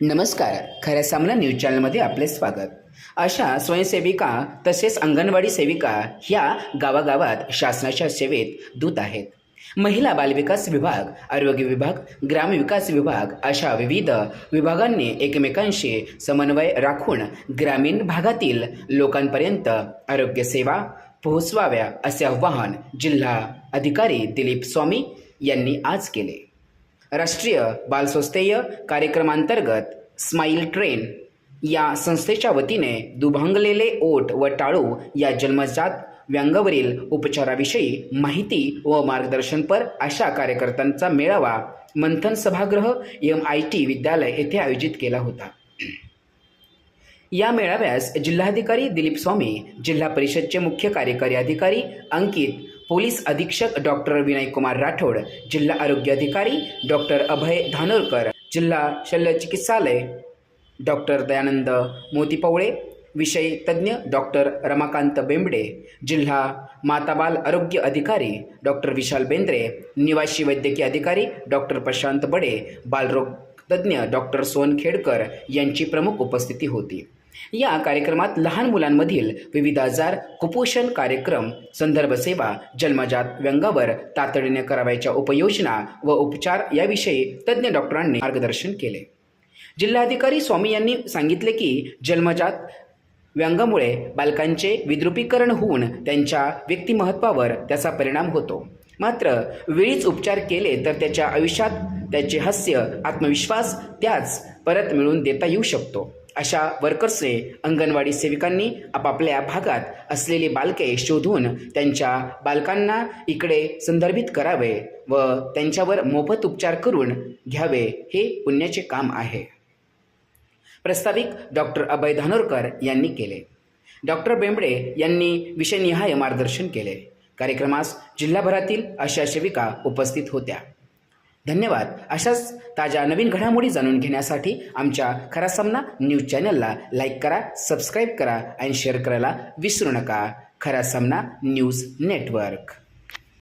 नमस्कार. खऱ्या सामना न्यूज चॅनलमध्ये आपले स्वागत. अशा स्वयंसेविका तसेच अंगणवाडी सेविका ह्या गावागावात शासनाच्या सेवेत दूत आहेत. महिला बालविकास विभाग आरोग्य विभाग ग्रामविकास विभाग अशा विविध विभागांनी एकमेकांशी समन्वय राखून ग्रामीण भागातील लोकांपर्यंत आरोग्यसेवा पोहोचवाव्या असे आवाहन जिल्हा अधिकारी दिलीप स्वामी यांनी आज केले. राष्ट्रीय बालस्वस्थेय कार्यक्रमांतर्गत स्माईल ट्रेन या संस्थेच्या वतीने दुभांगलेले ओट व टाळू या जन्मजात व्यंगावरील उपचाराविषयी माहिती व मार्गदर्शनपर अशा कार्यकर्त्यांचा मेळावा मंथन सभागृह एम आय टी विद्यालय येथे आयोजित केला होता. या मेळाव्यास जिल्हाधिकारी दिलीप स्वामी जिल्हा परिषदचे मुख्य कार्यकारी अधिकारी अंकित पोलीस अधीक्षक डॉक्टर विनयकुमार राठोड जिल्हा आरोग्य अधिकारी डॉक्टर अभय धानोरकर जिल्हा शल्य चिकित्सालय डॉक्टर दयानंद मोतीपवळे विषय तज्ज्ञ डॉक्टर रमाकांत बेंबडे जिल्हा माताबाल आरोग्य अधिकारी डॉक्टर विशाल बेंद्रे निवासी वैद्यकीय अधिकारी डॉक्टर प्रशांत बडे बालरोग तज्ज्ञ डॉक्टर सोन खेडकर यांची प्रमुख उपस्थिती होती. या कार्यक्रमात लहान मुलांमधील विविध आजार कुपोषण कार्यक्रम संदर्भ सेवा जन्मजात व्यंगावर तातडीने करावयाच्या उपयोजना व उपचार याविषयी तज्ज्ञ डॉक्टरांनी मार्गदर्शन केले. जिल्हाधिकारी स्वामी यांनी सांगितले की जन्मजात व्यंगामुळे बालकांचे विद्रुपीकरण होऊन त्यांच्या व्यक्तिमत्वावर त्याचा परिणाम होतो. मात्र वेळीच उपचार केले तर त्याच्या आयुष्यात त्याचे हास्य आत्मविश्वास त्याच परत मिळवून देता येऊ शकतो. अशा वर्कर्सने अंगणवाडी सेविकांनी आपापल्या भागात असलेली बालके शोधून त्यांच्या बालकांना इकडे संदर्भित करावे व त्यांच्यावर मोफत उपचार करून घ्यावे हे पुण्याचे काम आहे. प्रस्ताविक डॉक्टर अभय धानोरकर यांनी केले. डॉक्टर बेंबडे यांनी विषयनिहाय मार्गदर्शन केले. कार्यक्रमास जिल्हाभरातील अशा सेविका उपस्थित होत्या. धन्यवाद. अशाच ताज्या नवीन घडामोडी जाणून घेण्यासाठी आमच्या खरा सामना न्यूज चॅनलला लाईक करा सबस्क्राईब करा आणि शेअर करायला विसरू नका. खरा सामना न्यूज नेटवर्क.